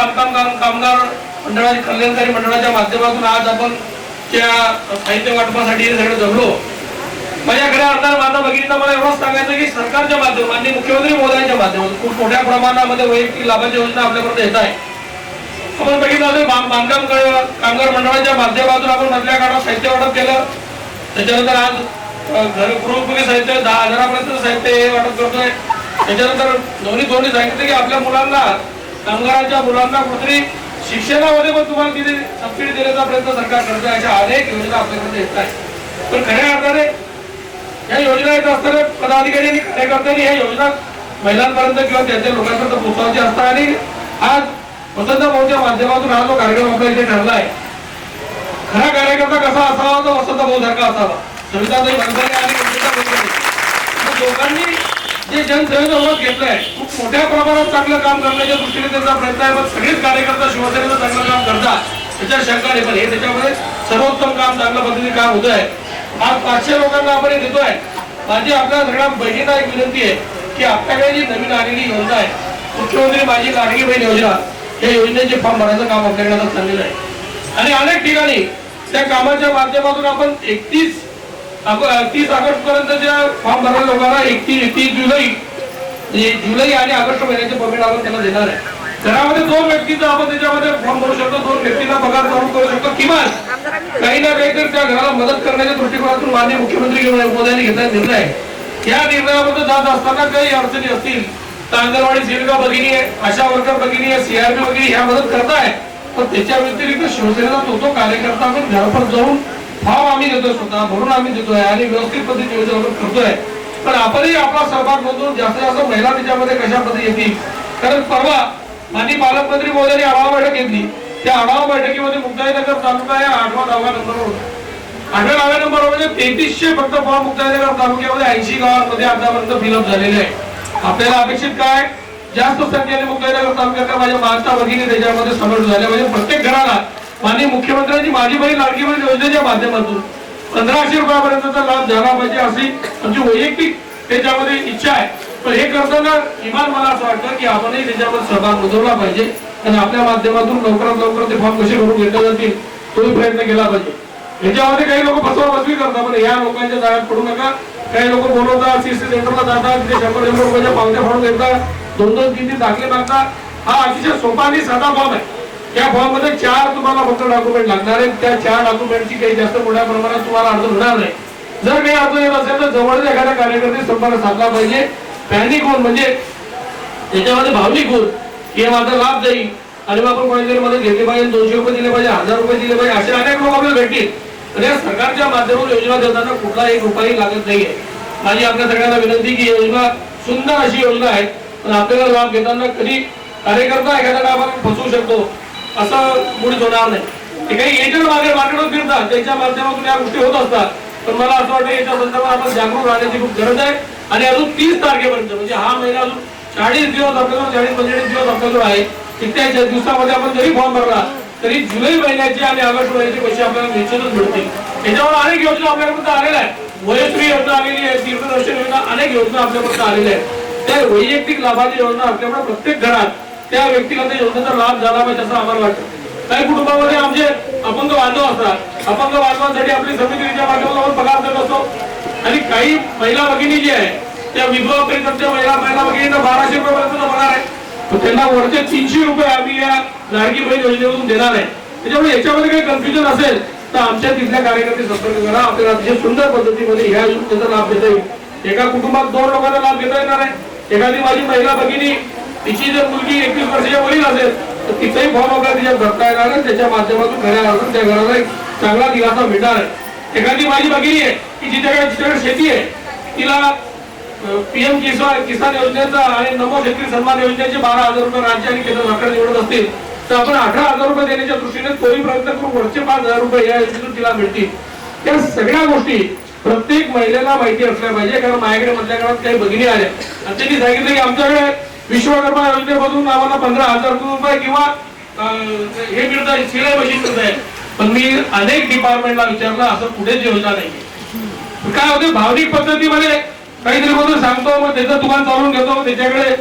बांधकाम कामगार मंडळाच्या कल्याणकारी मंडळाच्या माध्यमातून आज आपण त्या साहित्य वाटपासाठी हे सगळं जमलो. माझ्या खऱ्या अर्धा माझा भगिनींना मला एवढंच सांगायचं की सरकारच्या माध्यम माननीय मुख्यमंत्री महोदयांच्या माध्यमातून खूप मोठ्या प्रमाणामध्ये वैयक्तिक लाभाच्या योजना आपल्यापर्यंत येत आहे. आपण बघितलं असेल बांधकाम कामगार मंडळाच्या माध्यमातून आपण मधल्या काळात साहित्य वाटप केलं. त्याच्यानंतर आज अ, घर गृहोपयोगी साहित्य दहा हजारापर्यंत साहित्य हे वाटप करतोय. त्याच्यानंतर दोन्ही दोन्ही सांगितलं की आपल्या मुलांना कामगारांच्या मुलांना कुठेतरी शिक्षणामध्ये पण तुम्हाला तिथे सबसिडी देण्याचा प्रयत्न सरकार करतो अशा अनेक योजना आपल्याकडे येत आहेत. पण खऱ्या अर्थाने या योजना येत असताना पदाधिकारी आणि कार्यकर्त्यांनी या योजना महिलांपर्यंत किंवा त्यांच्या लोकांपर्यंत पोहोचवायच्या असतात आणि आज वसंत भाऊच्या माध्यमातून हा जो कार्यक्रम आपल्या इथे ठरला आहे खरा कार्यकर्ता कसा असावा तो वसंत भाऊ सारखा असावा. सविताताई आणि लोकांनी दोघांनी जे जनसेवेचं ओळख घेतलंय. खूप मोठ्या प्रमाणात चांगलं काम करण्याच्या दृष्टीने त्यांचा प्रयत्न आहे. पण सगळेच कार्यकर्ता शिवसेनेचं चांगलं काम करतात त्याच्या शंका नाही. पण हे त्याच्यामध्ये सर्वोत्तम काम चांगल्या पद्धतीने काम होत आहे आज पाचशे लोकांना आपण हे देतोय. माझी आपल्या सगळ्या बहिणींना एक विनंती आहे की आपल्याकडे जी नवीन आलेली योजना आहे मुख्यमंत्री माझी लाडकी बहीण योजना या योजनेचे फॉर्म भरायचं काम आपल्याकडे आता चाललेलं आहे. आणि अनेक ठिकाणी त्या कामाच्या माध्यमातून आपण एकतीस तीस ऑगस्ट पर्यंत ज्या फॉर्म भरणाऱ्या लोकांना एकतीस एकतीस जुलै. म्हणजे जुलै आणि ऑगस्ट महिन्याचे पेमेंट आपण त्यांना देणार आहे. घरामध्ये दोन व्यक्तीचा आपण त्याच्यामध्ये फॉर्म भरू शकतो दोन व्यक्तींना पगार चालू करू शकतो. किमान काही ना काही तर त्या घराला मदत करण्याच्या दृष्टिकोनातून माननीय मुख्यमंत्री मोदयांनी घेतलेला निर्णय आहे. या निर्णयामध्ये जात असताना काही अडचणी असतील तर अंगणवाडी सेविका भगिनी आशा वर्कर भगिनी सीआरपी भगिनी ह्या मदत करताय. पण त्याच्या व्यतिरिक्त शिवसेनेचा तो तो कार्यकर्ता आपण घरापर जाऊन भाव आम्ही देतोय स्वतः भरून आम्ही देतोय आणि व्यवस्थित पद्धतीने योजना करतोय. पण आपणही आपला सहभाग नोंदवून जास्तीत जास्त महिला त्याच्यामध्ये कशा पद्धती येतील? कारण परवा माननीय पालकमंत्री मोदयांनी आढावा बैठक घेतली. त्या आढावा बैठकीमध्ये मुक्ताईनगर तालुका या आठवा दहाव्या नंबरवर होता. आठव्या दहाव्या नंबर म्हणजे तेहतीसशे फक्त फॉर्म मुक्ताईनगर तालुक्यामध्ये ऐंशी गावांमध्ये आतापर्यंत फिलअप झालेले आहे आपल्याला अपेक्षित काय? जास्त संख्येने मुक्ताईनगर तालुक्यातल्या माझ्या माता भगिनी त्याच्यामध्ये समर्थ झाल्या म्हणजे प्रत्येक घराला माननीय मुख्यमंत्र्यांनी माझी बहीण लाडकी बहीण योजनेच्या माध्यमातून पंधराशे रुपयापर्यंतचा लाभ झाला पाहिजे अशी आमची वैयक्तिक त्याच्यामध्ये इच्छा आहे. पण हे करताना किमान मला असं वाटतं की आपणही त्याच्यामध्ये सहभाग नोंदवला पाहिजे आणि आपल्या माध्यमातून लवकरात लवकर ते फॉर्म कसे भरून घेतले जातील तोही प्रयत्न केला पाहिजे. याच्यामध्ये काही लोक फसवाफसवी करतात पण या लोकांच्या जाळ्यात पडू नका. काही लोक बोलवतात सीसी सेंटरला जातात तिथे शंभर शंभर रुपयाच्या पावत्या फाडून घेतात. दोन दोन तीन तीन दाखले मागतात. हा अतिशय सोपा आणि साधा फॉर्म आहे. त्या फॉर्ममध्ये चार तुम्हाला फक्त डॉक्युमेंट लागणार आहेत. त्या चार डॉक्युमेंटची काही जास्त मोठ्या प्रमाणात तुम्हाला अडचण होणार नाही. जर काही अडचण येत असेल तर जवळच्या एखाद्या कार्यकर्ते संपर्क साधला पाहिजे. पॅनिक होऊन म्हणजे त्याच्यामध्ये भावनिक होऊन की हे माझा लाभ जाईल. आणि मग आपण कोणीतरी मदत घेतली पाहिजे दोनशे रुपये दिले पाहिजे हजार रुपये दिले पाहिजे असे अनेक लोक आपल्याला भेटतील. तर या सरकारच्या माध्यमातून योजना देताना कुठला एक रुपयाही लागत नाहीये. माझी आपल्या सगळ्यांना विनंती की योजना सुंदर अशी योजना आहे. पण आपल्याला लाभ घेताना कधी कार्यकर्ता एखाद्या आपण फसवू शकतो. असं मुळीच होणार नाही. ते काही एजंट मागे मार्केटवर फिरतात. त्यांच्या माध्यमातून या गोष्टी होत असतात. पण मला असं वाटतं याच्या संदर्भात आपण जागरूक राहण्याची खूप गरज आहे. आणि अजून तीस तारखेपर्यंत म्हणजे हा महिना अजून चाळीस दिवस आपल्याजवळ चाळीस पंचेचाळीस दिवस आपल्याजवळ आहे. इत्यादी दिवसामध्ये आपण जरी फॉर्म भरला तरी जुलै महिन्याचे आणि ऑगस्ट महिन्याचे पैसे आपल्याला निश्चितच मिळतील. याच्यावर अनेक योजना आपल्यापर्यंत आलेल्या आहेत. वयश्री योजना आलेली आहे तीर्थदर्शन योजना अनेक योजना आपल्यापर्यंत आलेल्या आहेत. त्या वैयक्तिक लाभाची योजना आपल्याकडे प्रत्येक घरात त्या व्यक्तीला त्या योजनेचा लाभ झाला पाहिजे असं आम्हाला वाटतं. काही कुटुंबामध्ये आमचे अपंग बांधव असतात. अपंग बांधवांसाठी आपली समितीच्या माध्यमातून पगार देत असतो. आणि काही महिला भगिनी जी आहे त्या विधवा पेन्शनच्या महिला महिला भगिनींना बाराशे रुपयापर्यंतचा पगार आहे. त्यांना वरचे तीनशे रुपये आम्ही या लाडकी बहीण योजनेमधून देणार आहे. त्याच्यामुळे याच्यामध्ये काही कन्फ्युजन असेल तर आमच्या तिथल्या कार्यकर्ते संपर्क करा. आपल्याला अतिशय सुंदर पद्धतीमध्ये ह्या योजनेचा लाभ देता येईल. एका कुटुंबात दोन लोकांना लाभ घेता येणार आहे. एखादी माझी महिला भगिनी तिची जर मुलगी एकवीस वर्षाच्या वरील असेल तर तिचाही फॉर्म वगैरे तिच्या भरता येणार आहे त्याच्या माध्यमातून खऱ्या अर्थानं त्या घराला एक चांगला दिलासा मिळणार आहे. एखादी माझी भगिनी आहे की जिच्याकडे जिच्याकडे शेती आहे तिला पीएम किसान किसान योजनेचा आणि नमो शेतकरी सन्मान योजनेचे बारा हजार रुपये राज्य आणि केंद्र सरकार निवडत असतील तर आपण अठरा हजार रुपये देण्याच्या दृष्टीने तोही प्रयत्न करून वरचे पाच हजार रुपये या योजनेतून तिला मिळतील. त्या सगळ्या गोष्टी प्रत्येक महिलेला माहिती असल्या पाहिजे कारण माझ्याकडे मधल्या काळात काही भगिनी आल्या आणि त्यांनी सांगितलं की आमच्याकडे विश्वकर्मा योजनेमधून आम्हाला पंधरा हजार रुपये किंवा अं, हे मिळतं सिलाई मशीन मिळत आहे पण मी अनेक डिपार्टमेंटला विचारलं असं कुठेच योजना नाही काय होते भावनिक पद्धतीमध्ये काहीतरी कोणतरी सांगतो मग त्याचं दुकान चालवून घेतो त्याच्याकडे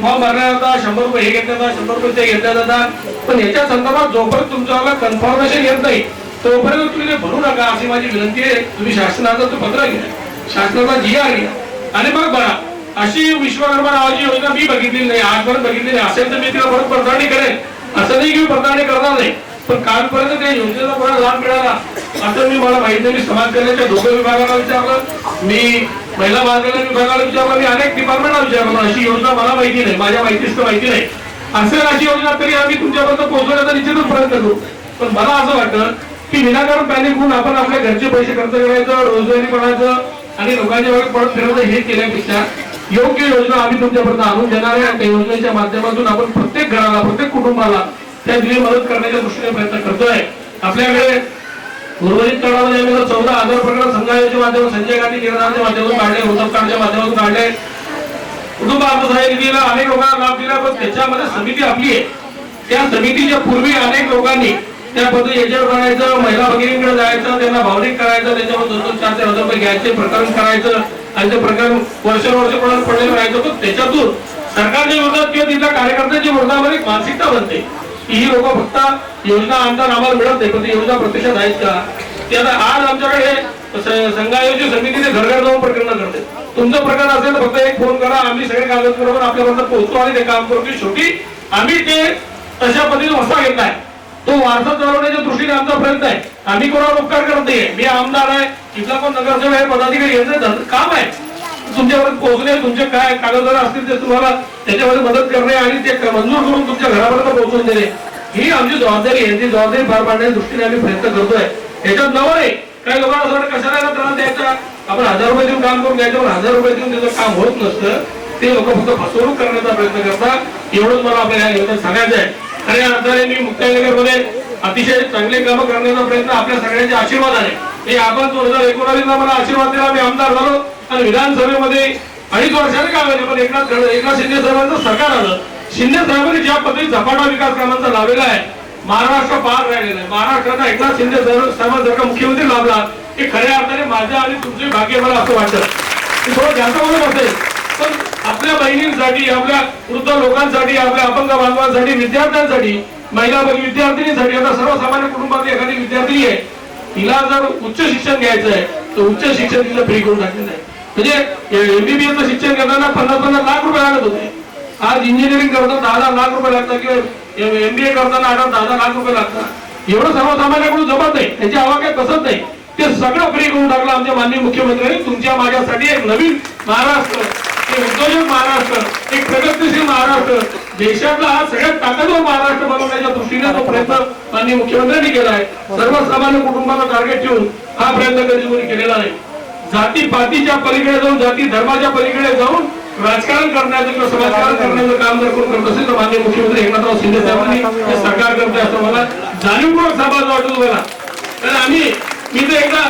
फॉर्म भरला जातात शंभर रुपये हे घेतले जातात शंभर रुपये ते घेतले जातात पण याच्या संदर्भात जोपर्यंत तुमच्याला कन्फर्मेशन येत नाही तोपर्यंत तुम्ही ते भरू नका अशी माझी विनंती आहे. तुम्ही शासनाचं ते पत्र घ्या. शासनाचा जी घ्या. आणि मग बघा अशी विश्वकर्मा नावाची योजना मी बघितली नाही. आजपर्यंत बघितली नाही असेल तर मी तिला परत पडताळणी करेन. असं नाही की मी पडताळणी करणार नाही. पण कालपर्यंत त्या योजनेचा कोणाला लाभ मिळाला असं मी मला माहिती नाही. मी समाज कल्याणच्या दोघं विभागाला विचारलं. मी महिला बाल विभागाला विचारलं. मी अनेक डिपार्टमेंटला विचारलं. अशी योजना मला माहिती नाही. माझ्या माहितीच तर माहिती नाही. असेल अशी योजना तरी आम्ही तुमच्यापर्यंत पोहोचवण्याचा निश्चितच प्रयत्न करू. पण मला असं वाटतं की विनाकारण पॅनिक होऊन आपण आपल्या घरचे पैसे खर्च करायचं रोजगारी पडायचं आणि लोकांच्या वेळेस परत फिरवणं हे केल्यापेक्षा योग्य योजना आम्ही तुमच्यापर्यंत आणून देणार आहे. आणि त्या योजनेच्या माध्यमातून आपण प्रत्येक घराला प्रत्येक कुटुंबाला त्या दिली मदत करण्याच्या दृष्टीने प्रयत्न करतोय. आपल्याकडे उर्वरित तळामध्ये आम्ही चौदा हजार प्रकरण संघाच्या माध्यमातून संजय गांधी निर्णयाच्या माध्यमातून काढले उद्धव कार्डच्या माध्यमातून काढले. कुटुंब अर्थसहाय्य निधीला अनेक लोकांना लाभ दिला पण त्याच्यामध्ये समिती आपली आहे. त्या समितीच्या पूर्वी अनेक लोकांनी त्या पद्धती याच्यावर करायचं महिला भगिनीकडे जायचं त्यांना भावनिक करायचं त्याच्यावर दोन दोन चार चार हजार रुपये घ्यायचे प्रकरण करायचं आणि ते प्रकरण वर्षानुवर्ष कोणाला पडलेलं राहायचं पण त्याच्यातून सरकारच्या विरोधात किंवा तिथल्या कार्यकर्त्यांच्या विरोधामध्ये एक मानसिकता बनते. ही लोक फक्त योजना आणतात आम्हाला मिळत नाही पण ती योजना प्रत्यक्षात आहेत का? ते आता आज आमच्याकडे संघायोजित समितीने घर जाऊन प्रकरण करते. तुमचं प्रकरण असेल फक्त एक फोन करा आम्ही सगळे कागदपत्र आपल्यापर्यंत पोहोचतो आणि ते काम करतो शेवटी आम्ही ते तशा पद्धतीने वसा घेतलाय तो वारसा चालवण्याच्या दृष्टीने आमचा प्रयत्न आहे. आम्ही कोणावर उपकार करत नाहीये. मी आमदार आहे. इथला कोण नगरसेवक आहे पदाधिकारी यांचं काम आहे. तुमच्यावर पोहोचणे तुमचे काय कागदपत्र असतील ते तुम्हाला त्याच्यामध्ये मदत करणे आणि ते मंजूर करून तुमच्या घरापर्यंत पोहोचून देणे. ही आमची जबाबदारी यांची जबाबदारी पार पाडण्याच्या दृष्टीने आम्ही प्रयत्न करतोय. याच्यात नवं नाही काही लोकांना असं वाटतं कशाला त्रास द्यायचा? आपण हजार रुपये देऊन काम करून घ्यायचं हजार रुपये देऊन त्याचं काम होत नसतं. ते लोक फक्त फसवणूक करण्याचा प्रयत्न करतात. एवढंच मला आपल्याला सांगायचं आहे. खऱ्या अर्थाने मी मुक्ताईनगरमध्ये अतिशय चांगले कामं करण्याचा प्रयत्न आपल्या सगळ्यांचे आशीर्वाद आहे. हे आपण दोन हजार एकोणावीस ला मला आशीर्वाद दिला मी आमदार झालो आणि विधानसभेमध्ये अडीच वर्षाने काम झाले पण एकनाथ एकनाथ शिंदे साहेबांचं सरकार आलं. शिंदे साहेबांनी ज्या पद्धती झपाटा विकास कामांचा लावलेला आहे महाराष्ट्र पार राहिलेला आहे. महाराष्ट्राचा एकनाथ शिंदे साहेब- साहेबांसारखा मुख्यमंत्री लाभला हे खऱ्या अर्थाने माझ्या आणि तुमचे भाग्य मला असं वाटतं. की थोडं जास्त म्हणून असेल पण आपल्या बहिणींसाठी आपल्या वृद्ध लोकांसाठी आपल्या अपंग बांधवांसाठी विद्यार्थ्यांसाठी महिला विद्यार्थिनीसाठी आता सर्वसामान्य कुटुंबातली एखादी विद्यार्थिनी आहे तिला जर उच्च शिक्षण घ्यायचं आहे तर उच्च शिक्षण तिला फ्री करून टाकलेलं आहे म्हणजे एमबीबीएस शिक्षण घेताना पन्नास पन्नास लाख रुपये लागत होते. आज इंजिनिअरिंग करताना दहा दहा लाख रुपये लागतात किंवा एमबीए करताना आठ दहा दहा लाख रुपये लागतात. एवढं सर्वसामान्याकडून जमत नाही त्याची आवाक्यात बसत नाही. ते सगळं फ्री करून टाकलं आमच्या माननीय मुख्यमंत्र्यांनी तुमच्या माझ्यासाठी एक नवीन महाराष्ट्र एक उद्योजक महाराष्ट्र एक प्रगतशील महाराष्ट्र देशातला हा सगळ्यात ताकदवर महाराष्ट्र बनवण्याच्या दृष्टीने तो प्रयत्न माननीय मुख्यमंत्र्यांनी केला आहे. सर्वसामान्य कुटुंबाला टार्गेट ठेवून हा प्रयत्न कधी कोणी केलेला नाही. जाती पातीच्या पलीकडे जाऊन जाती धर्माच्या पलीकडे जाऊन राजकारण करण्याचं किंवा समाजकारण करण्याचं काम जर कोण करत असेल तर माननीय मुख्यमंत्री एकनाथराव शिंदे साहेबांनी हे सरकार करते असं मला जाणीवपूर्वक समाज वाटतो मला कारण आम्ही मी तर एकदा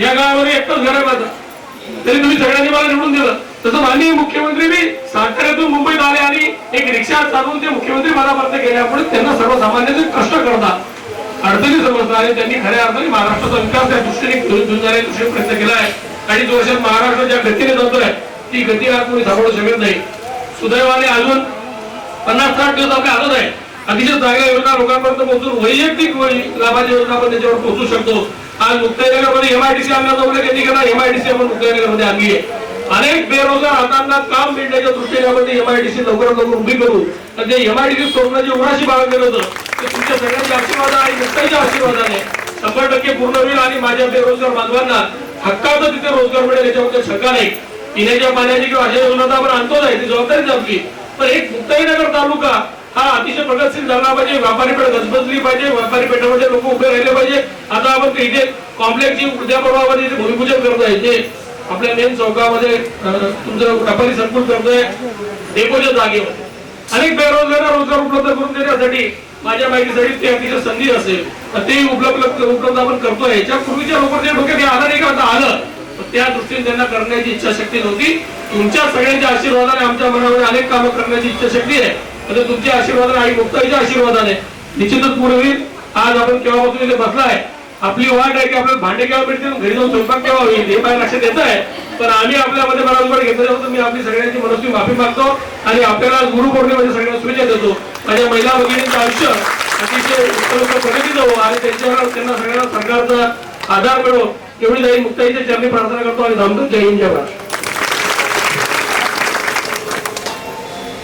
या गावामध्ये एकटाच घर आहे तरी तुम्ही सगळ्यांनी मला निवडून दिलं. तसं माननीय मुख्यमंत्री मी साताऱ्यातून मुंबईत आले आणि एक रिक्षा चालवून ते मुख्यमंत्री पदापर्यंत गेल्यामुळे त्यांना सर्वसामान्यांचे कष्ट करतात अडचणी समजतात आणि त्यांनी खऱ्या अर्थाने महाराष्ट्राचा विकास त्या दृष्टीने दृष्टीने प्रयत्न केला आहे. आणि जो वर्षात महाराष्ट्र ज्या गतीने जातोय ती गती आज कोणी थांबवू शकत नाही. सुदैवाने अजून पन्नास साठ दिवस आपल्या हातात आहे. अतिशय चांगल्या योजना लोकांपर्यंत पोहोचून वैयक्तिक लाभाची योजना आपण त्याच्यावर पोहोचू शकतो. आज मुक्ताईनगरमध्ये एमआयडीसी आणण्याचा उल्लेख त्यांनी केला एमआयडीसी आपण मुक्ताईनगरमध्ये आणली आहे. अनेक बेरोजगार हातांना काम मिळण्याच्या दृष्टीने आपण एमआयडीसी लवकरात लवकर उभी करू. तर ते एमआयडीसी सोडण्याची उराशी केलं होतं ते तुमच्या सगळ्यांच्या आशीर्वाद आणि मुक्ताईच्या आशीर्वादाने शंभर टक्के पूर्ण होईल आणि माझ्या बेरोजगार बांधवांना हक्काचा तिथे रोजगार मिळेल याच्याबद्दल शंका नाही. पिण्याच्या पाण्याची किंवा अशा योजना तर आपण आणतोच आहे ती जबाबदारीच आपली पण एक मुक्ताईनगर तालुका हा अतिशय प्रगतशील झाला पाहिजे व्यापारी पेठ गजबजली पाहिजे व्यापारी पेठामध्ये लोक उभे राहिले पाहिजे. आता आपण इथे कॉम्प्लेक्सची उद्या परवामध्ये भूमिपूजन करत आहे. आपल्या मेन चौकामध्ये तुमचं व्यापारी संकुल करतोय डेपोच्या जागेवर. अनेक बेरोजगारांना रोजगार उपलब्ध करून देण्यासाठी माझ्या माहितीसाठी ते अतिशय संधी असेल. तर ते उपलब्ध उपलब्ध आपण करतोय. याच्या पूर्वीच्या लोकांच्या डोक्यात हे आलं नाही का? आता आलं. त्या दृष्टीने त्यांना करण्याची इच्छाशक्ती नव्हती. तुमच्या सगळ्यांच्या आशीर्वादाने आमच्या मनामध्ये अनेक कामं करण्याची इच्छाशक्ती आहे. म्हणजे तुमच्या आशीर्वादाने आणि मुक्ताईच्या आशीर्वादाने निश्चितच पुढे होईल. आज आपण केव्हापासून इथे बसलाय? आपली वाट आहे की आपल्याला भांडे केव्हा मिळतील? घरी जाऊन स्वयंपाक केव्हा होईल हे माझ्या लक्षात येत आहे पण आम्ही आपल्यामध्ये बरोबर घेतलं होतो मी आपली सगळ्यांची मनस्वी माफी मागतो आणि आपल्याला गुरु पौर्णिमेच्या सगळ्यांना शुभेच्छा देतो. माझ्या महिला भगिनींचं आयुष्य अतिशय उत्तम प्रगती जाऊ हो आणि त्यांच्यावर त्यांना सगळ्यांना सरकारचा आधार मिळो. एवढी जाईल मुक्ताईच्या चरणी प्रार्थना करतो आणि थांबतो जय हिंद जय महाराष्ट्र